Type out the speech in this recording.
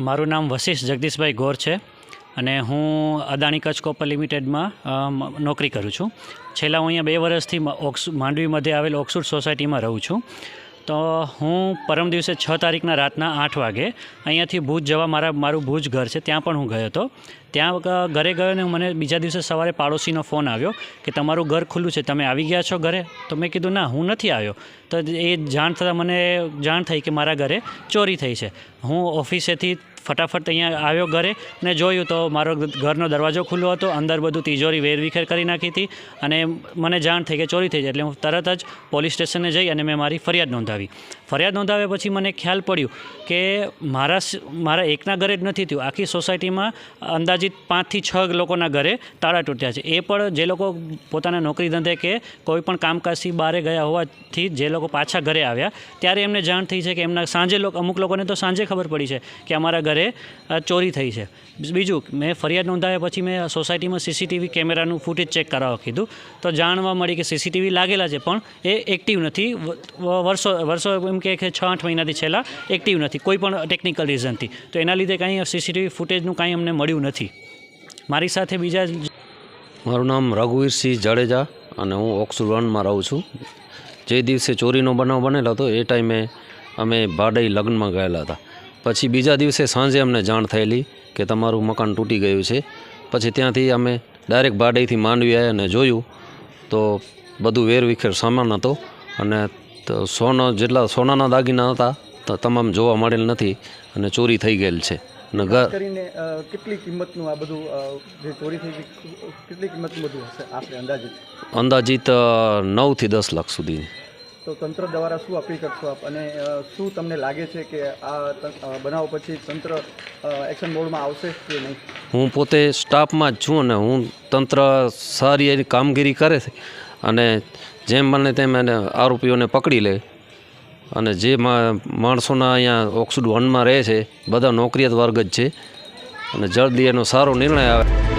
મારું નામ વશિષ જગદીશભાઈ ગોર છે અને હું અદાણી કચ્છ કોપર લિમિટેડમાં નોકરી કરું છું. છેલ્લા હું અહીંયા બે વર્ષથી ઓક્સ માંડવી મધ્યે આવેલ ઓક્સફોર્ડ સોસાયટીમાં રહું છું. તો હું પરમ દિવસે છ તારીખના રાતના આઠ વાગે અહીંયાથી ભુજ જવા મારા, મારું ભુજ ઘર છે, ત્યાં પણ હું ગયો હતો. ત્યાં ઘરે ગયો ને મને બીજા દિવસે સવારે પાડોશીનો ફોન આવ્યો કે તમારું ઘર ખુલ્લું છે, તમે આવી ગયા છો ઘરે? તો મેં કીધું, ના, હું નથી આવ્યો. તો એ જાણ થતાં મને જાણ થઈ કે મારા ઘરે ચોરી થઈ છે. હું ઓફિસેથી ફટાફટ અહીંયા આવ્યો ઘરે અને જોયું તો મારો ઘરનો દરવાજો ખુલ્લો હતો, અંદર બધું તિજોરી વેરવિખેર કરી નાખી હતી અને મને જાણ થઈ કે ચોરી થઈ છે એટલે હું તરત જ પોલીસ સ્ટેશને જઈ અને મેં મારી ફરિયાદ નોંધાવી. ફરિયાદ નોંધાવ્યા પછી મને ખ્યાલ પડ્યું કે મારા મારા એકના ઘરે જ નથી થયું. આખી સોસાયટીમાં અંદાજિત પાંચથી છ લોકોના ઘરે તાળા તૂટ્યા છે. એ પણ જે લોકો પોતાના નોકરી ધંધે કે કોઈ પણ કામકાજથી બહારે ગયા હોવાથી જે લોકો પાછા ઘરે આવ્યા, ત્યારે એમને જાણ થઈ છે કે એમના સાંજે લોકો, અમુક લોકોને તો સાંજે ખબર પડી છે કે અમારા ઘરે ચોરી થઈ છે. બીજું, મેં ફરિયાદ નોંધાવ્યા પછી મેં સોસાયટીમાં સીસીટીવી કેમેરાનું ફૂટેજ ચેક કરાવવા કીધું. તો જાણવા મળી કે સીસીટીવી લાગેલા છે, પણ એ એક્ટિવ નથી. વર્ષો વર્ષો એમ કે છ, આઠ મહિનાથી છેલ્લા એક્ટિવ નથી, કોઈ પણ ટેકનિકલ રીઝનથી તો એના લીધે કાંઈ સીસીટીવી ફૂટેજનું કાંઈ અમને મળ્યું નથી. મારી સાથે બીજા મારું નામ રઘુવીરસિંહ જાડેજા અને હું ઓક્સુડ વનમાં રહું છું. જે દિવસે ચોરીનો બનાવ બનેલો હતો, એ ટાઈમે અમે ભાડઈ લગ્નમાં ગયેલા હતા. પછી બીજા દિવસે સાંજે અમને જાણ થયેલી કે તમારું મકાન તૂટી ગયું છે. પછી ત્યાંથી અમે ડાયરેક્ટ ભાડઈથી માંડવી આવ્યા અને જોયું તો બધું વેરવિખેર સામાન હતો અને તો સોનો જેટલા સોનાના દાગીના હતા તો તમામ જોવા મળેલ નથી અને ચોરી થઈ ગયેલ છે. અને ઘર કરીને કેટલી કિંમતનું આ બધું જે ચોરી થઈ ગઈ કેટલી કિંમતનું બધું હશે આપણે અંદાજિત અંદાજિત નવથી દસ લાખ સુધી તો તંત્ર દ્વારા શું અપીલ કરશો આપ? અને શું તમને લાગે છે કે આ બનાવ પછી તંત્ર એક્શન મોડમાં આવશે કે નહીં? હું પોતે સ્ટાફમાં જ છું અને હું તંત્ર સારી એવી કામગીરી કરે છે અને જેમ બને તેમ એને આરોપીઓને પકડી લે. અને જે માણસોના અહીંયા ઓક્સફોર્ડ વનમાં રહે છે, બધા નોકરિયાત વર્ગ જ છે. અને જલ્દી એનો સારો નિર્ણય આવે.